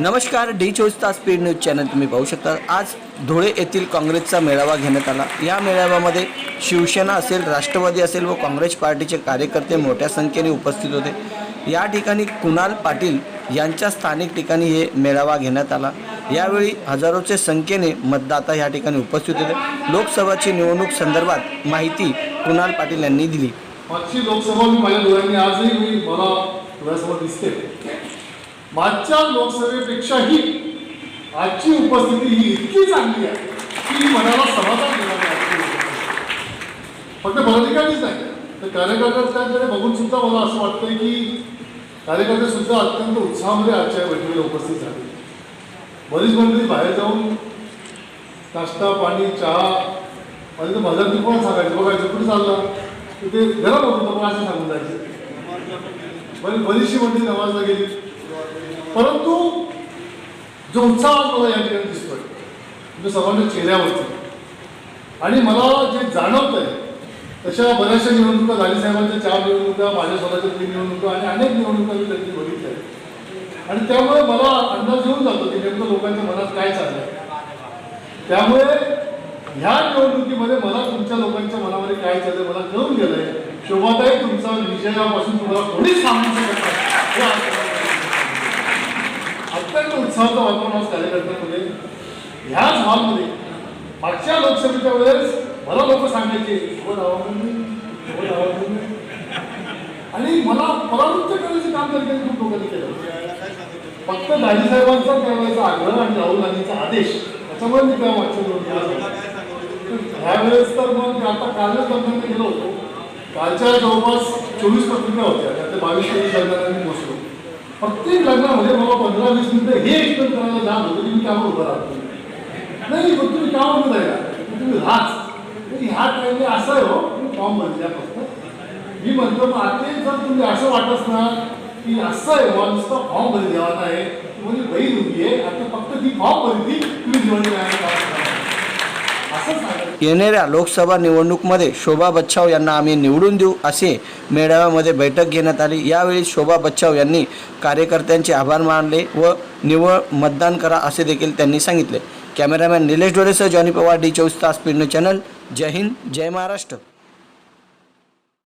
नमस्कार डी चोवीस तास स्पीड न्यूज चॅनल तुम्ही पाहू शकता. आज धुळे येथील काँग्रेसचा मेळावा घेण्यात आला. या मेळाव्यामध्ये शिवसेना असेल राष्ट्रवादी असेल व काँग्रेस पार्टीचे कार्यकर्ते मोठ्या संख्येने उपस्थित होते. या ठिकाणी कुणाल पाटील यांच्या स्थानिक ठिकाणी हे मेळावा घेण्यात आला. यावेळी हजारोचे संख्येने मतदाता या ठिकाणी उपस्थित होते. लोकसभाची निवडणूक संदर्भात माहिती कुणाल पाटील यांनी दिली. मागची लोकसभा मी माझ्या डोळ्यांनी आजही मी मला डोळ्यासमोर दिसते. मागच्या लोकसभेपेक्षाही आजची उपस्थिती ही इतकी चांगली आहे की मनाला समाधान देणारी फक्त पदाधिकारीच नाही तर कार्यकर्त्यांकडे बघून सुद्धा मला असं वाटतंय की कार्यकर्ते सुद्धा अत्यंत उत्साहामध्ये आजच्या बैठकीला उपस्थित झाले. बरीच मंडळी बाहेर जाऊन नाश्ता पाणी चहा आणि तर माझ्या पण सांगायचं बघायचं कुठे चाललं? तर ते गरम होतं तर असं सांगून जायचं. बरी बरीचशी मंडळी नमाजला गेली. परंतु जो उत्साह मला या ठिकाणी दिसतोय म्हणजे सर्वांच्या चेहऱ्यावरती. आणि मला जे जाणवत आहे तशा बऱ्याचशा निवडणुका झाली साहेबांच्या चार निवडणुका माझ्या स्वतःच्या तीन निवडणुका आणि अनेक निवडणुका मी त्यांनी बघितल्या आणि त्यामुळे मला अंदाज येऊन जातो की नेमकं लोकांच्या मनात काय चाललंय. त्यामुळे ह्या निवडणुकीमध्ये मला तुमच्या लोकांच्या मनामध्ये काय चाललंय मला कळून गेलंय. शोभाताई तुमचा विजयापासून तुम्हाला कोणीच सांगू शकत नाही हे आज तुम्हाला अत्यंत उत्साहाचं वातावरण आज कार्यकर्त्यांमध्ये ह्याच हॉलमध्ये मागच्या लोकसभेच्या वेळेस मला लोक सांगायचे आणि मला परावृत्त करण्याचे काम त्या खूप लोकांनी केलं. फक्त दाजी साहेबांचा त्यावेळेचा आग्रह आणि राहुल गांधीचा आदेश त्याच्यामुळे मी त्या मागच्या ह्या ह्यावेळेस तर मग आता कालच लग्नात गेलो होतो. कालच्या जवळपास चोवीस पत्रिका होत्या त्यातले बावीस तेवीस दरम्यान प्रत्येक लग्नामध्ये मला पंधरा वीस मिनिटं हे एक्सप्लेन करायला जाम होतं की मी त्यावर उभं राहतो नाही पण तुम्ही का म्हणत आहे का तुम्ही राहाच. म्हणजे ह्या टाईमने असं आहे हो तुम्ही फॉर्म भरल्या फक्त. मी म्हणतो मग आता जर तुम्ही असं वाटत ना की असं आहे बा नुसतं फॉर्म भरी द्यावा आहे म्हणजे बहीण उभी आहे आता फक्त ती फॉर्म भरली तुम्ही निवडणूक येणाऱ्या लोकसभा निवडणूकमध्ये शोभा बच्छाव यांना आम्ही निवडून देऊ असे मेळाव्यामध्ये बैठक घेण्यात आली. यावेळी शोभा बच्छाव यांनी कार्यकर्त्यांचे आभार मानले व निवळ मतदान करा असे देखील त्यांनी सांगितले. कॅमेरामॅन निलेश डोरेसह जॉनी पवार डी चोवीस तास पिंड चॅनल. जय हिंद जय महाराष्ट्र.